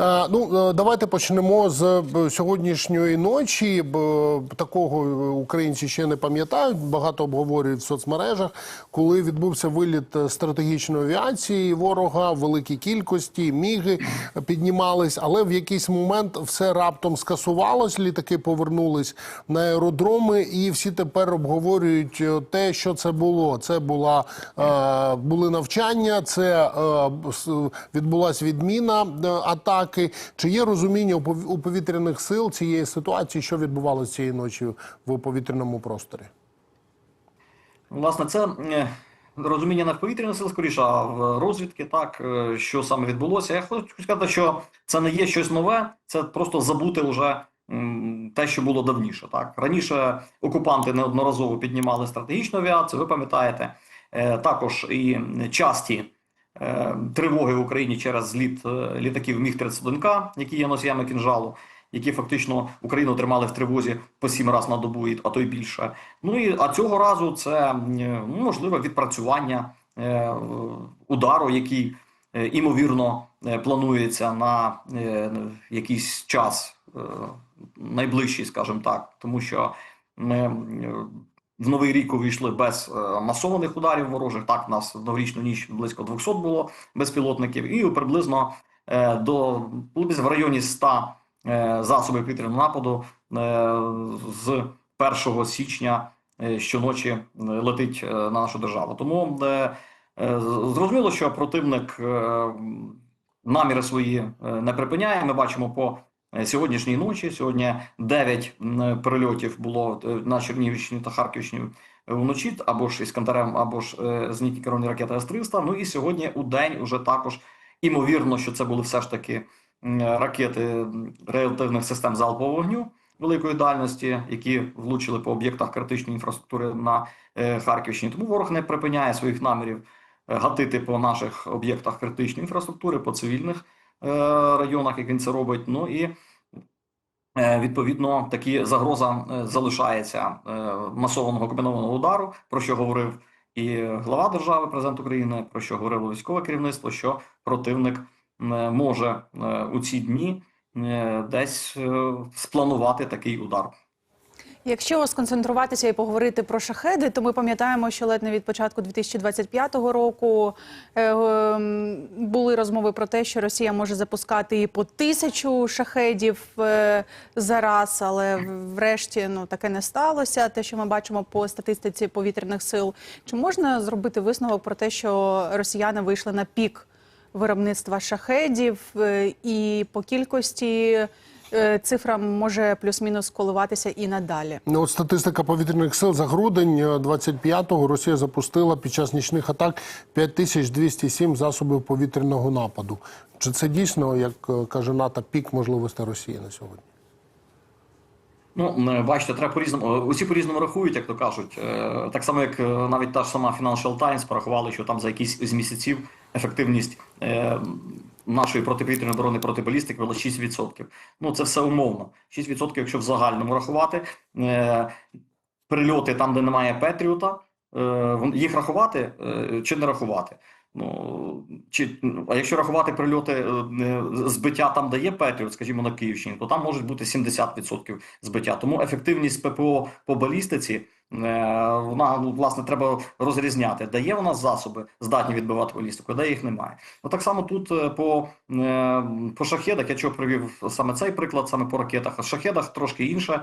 Е, Ну, е, давайте почнемо з е, сьогоднішньої ночі. Такого українці ще не пам'ятають. Багато обговорюють в соцмережах, коли відбувся виліт стратегічної авіації ворога в великій кількості, міги піднімались, але в якийсь момент все раптом скасувалось. Літаки повернулись на аеродроми, і всі тепер обговорюють те, що це було. Це була були навчання, це відбулася відміна е, атаки. Чи є розуміння у повітряних сил цієї ситуації, що відбувалося цієї ночі в повітряному просторі? Власне, це е, розуміння не в повітряних сил скоріше, а в розвідки, так, е, що саме відбулося. Я хочу сказати, що це не є щось нове, це просто забути вже те, що було давніше. Так. Раніше окупанти неодноразово піднімали стратегічну авіацію, ви пам'ятаєте, Е, також і часті тривоги в Україні через зліт е, літаків Міг-31К, які є носіями кінжалу, які фактично Україну тримали в тривозі по сім разів на добу, а то й більше. Ну і а цього разу це е, ну, можливе відпрацювання е, удару, який е, імовірно е, планується на е, якийсь час е, найближчий, скажімо так, тому що е, в новий рік увійшли без е, масованих ударів ворожих. Так, нас в новорічну ніч близько 200 було безпілотників, і приблизно е, до в районі 100 е, засобів повітряного нападу з 1 січня щоночі летить на нашу державу. Тому зрозуміло, що противник наміри свої не припиняє. Ми бачимо по сьогоднішній ночі. Сьогодні 9 прильотів було е, на Чернігівщині та Харківщині вночі, або ж іскандерем, або ж е, зенітні керовані ракети С-300. Ну і сьогодні у день уже також імовірно, що це були все ж таки ракети реактивних систем залпового вогню великої дальності, які влучили по об'єктах критичної інфраструктури на е, Харківщині. Тому ворог не припиняє своїх намірів е, гатити по наших об'єктах критичної інфраструктури, по цивільних е, районах, як він це робить. Ну і Е, Відповідно, такі загроза е, залишається е, масованого комбінованого удару, про що говорив і глава держави, президент України, про що говорило військове керівництво, що противник е, може е, у ці дні е, десь е, спланувати такий удар. Якщо сконцентруватися і поговорити про шахеди, то ми пам'ятаємо, що ледь не від початку 2025 року е, ем, були розмови про те, що Росія може запускати і по тисячу шахедів е, за раз, але врешті ну таке не сталося. Те, що ми бачимо по статистиці повітряних сил, чи можна зробити висновок про те, що росіяни вийшли на пік виробництва шахедів, е, і по кількості цифра може плюс-мінус коливатися і надалі. Ну, от статистика повітряних сил за грудень е, 25-го Росія запустила під час нічних атак 5207 засобів повітряного нападу. Чи це дійсно, як е, каже НАТО, пік можливостей Росії на сьогодні? Ну, е, бачите, треба по-різному. е, Усі по-різному рахують, як то кажуть. Е, Так само, як навіть та ж сама Financial Times порахували, що там за якісь з місяців ефективність нашої протиповітряної оборони проти балістик була 6%. Ну, це все умовно. 6%, якщо в загальному рахувати. Прильоти там, де немає Петріота, їх рахувати чи не рахувати? Ну, чи, а якщо рахувати прильоти е, е, збиття там, де є Петріот, скажімо, на Київщині, то там можуть бути 70% збиття. Тому ефективність ППО по балістиці, е, вона, ну, власне, треба розрізняти, де є у нас засоби, здатні відбивати балістику, де їх немає. Ну, так само тут по, по шахедах, я чого привів саме цей приклад, саме по ракетах, а в шахедах трошки інше,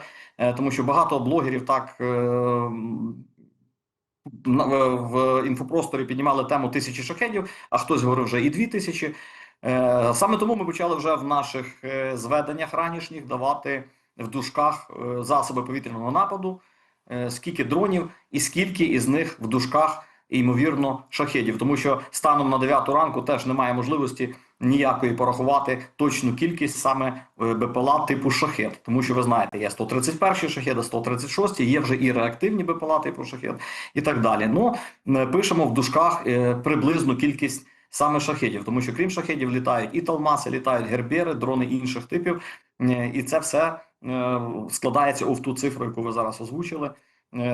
тому що багато блогерів так. В інфопросторі піднімали тему тисячі шахедів, а хтось говорив вже і дві тисячі. Е, Саме тому ми почали вже в наших е, зведеннях ранішніх давати в дужках е, засоби повітряного нападу, скільки дронів і скільки із них в дужках, ймовірно, шахедів. Тому що станом на 9 ранку теж немає можливості ніякої порахувати точну кількість саме е, БПЛА типу шахет. Тому що ви знаєте, є 131 шахеди, 136, є вже і реактивні БПЛА типу шахет і так далі. Ну, е, пишемо в дужках е, приблизну кількість саме шахедів, тому що крім шахедів літають і талмаси, літають гербери, дрони інших типів, і це все складається у ту цифру, яку ви зараз озвучили.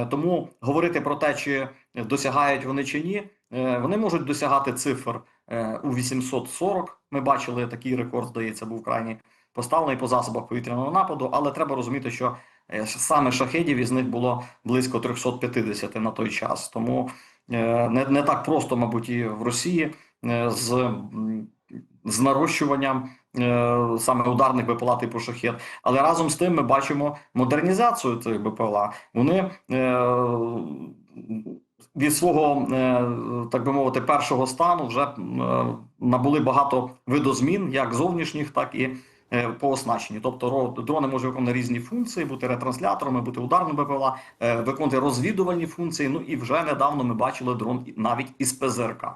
Тому говорити про те, чи досягають вони чи ні, вони можуть досягати цифр е, у 840. Ми бачили такий рекорд, здається, був крайній поставлений по засобах повітряного нападу, але треба розуміти, що е, саме шахедів із них було близько 350 на той час. Тому е, не, не так просто, мабуть, і в Росії е, з, з нарощуванням е, саме ударних БПЛА типу шахет. Але разом з тим ми бачимо модернізацію цих БПЛА. Вони е, від свого, е, так би мовити, першого стану вже е, набули багато видозмін, як зовнішніх, так і е, по оснащенню. Тобто ро- дрони можуть виконувати різні функції, бути ретрансляторами, бути ударними БПЛА, виконувати розвідувальні функції. Ну і вже недавно ми бачили дрон навіть із ПЗРК.